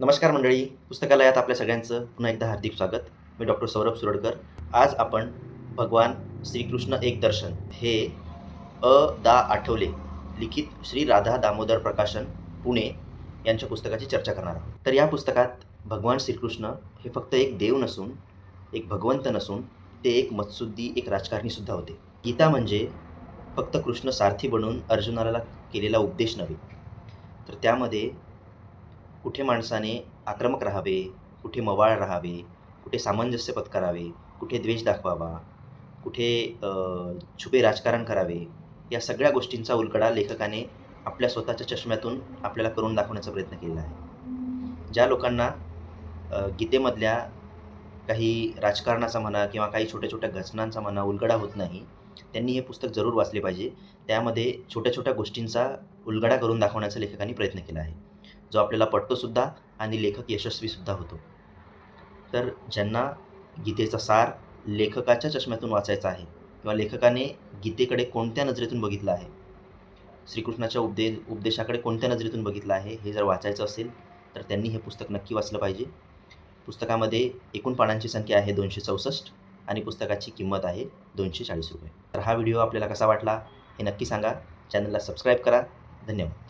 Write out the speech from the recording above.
नमस्कार मंडळी पुस्तकालयात आपल्या सगळ्यांचं पुन्हा एकदा हार्दिक स्वागत. मी डॉक्टर सौरभ सुरडकर. आज आपण भगवान श्रीकृष्ण एक दर्शन हे अ दा आठवले लिखित श्री राधा दामोदर प्रकाशन पुणे यांच्या पुस्तकाची चर्चा करणार आहोत. तर या पुस्तकात भगवान श्रीकृष्ण हे फक्त एक देव नसून एक भगवंत नसून ते एक मत्सुद्दी एक राजकारणीसुद्धा होते. गीता म्हणजे फक्त कृष्ण सारथी बनून अर्जुनाला केलेला उपदेश नव्हे. तर त्यामध्ये कुठे माणसाने आक्रमक राहावे? कुठे मवाळ राहावे? कुठे सामंजस्य पत्करावे कुठे द्वेष दाखवावा? कुठे छुपे राजकारण करावे? या सगळ्या गोष्टींचा उलगडा लेखकाने आपल्या स्वतःच्या चष्म्यातून आपल्याला करून दाखवण्याचा प्रयत्न केलेला आहे. ज्या लोकांना गीतेमधल्या काही राजकारणाचा म्हणा किंवा काही छोट्या छोट्या घटनांचा म्हणा उलगडा होत नाही त्यांनी हे पुस्तक जरूर वाचले पाहिजे. त्यामध्ये छोट्या छोट्या गोष्टींचा उलगडा करून दाखवण्याचा लेखकाने प्रयत्न केला आहे. जो आपल्याला पटतोसुद्धा आणि लेखक यशस्वीसुद्धा होतो. तर ज्यांना गीतेचा सार लेखकाच्या चष्म्यातून वाचायचा आहे किंवा लेखकाने गीतेकडे कोणत्या नजरेतून बघितलं आहे श्रीकृष्णाच्या उपदे उपदेशाकडे कोणत्या नजरेतून बघितलं आहे हे जर वाचायचं असेल तर त्यांनी हे पुस्तक नक्की वाचलं पाहिजे. पुस्तकामध्ये एकूण पानांची संख्या आहे दोनशे चौसष्ट आणि पुस्तकाची किंमत आहे दोनशे चाळीस रुपये. तर हा व्हिडिओ आपल्याला कसा वाटला हे नक्की सांगा. चॅनलला सबस्क्राईब करा. धन्यवाद.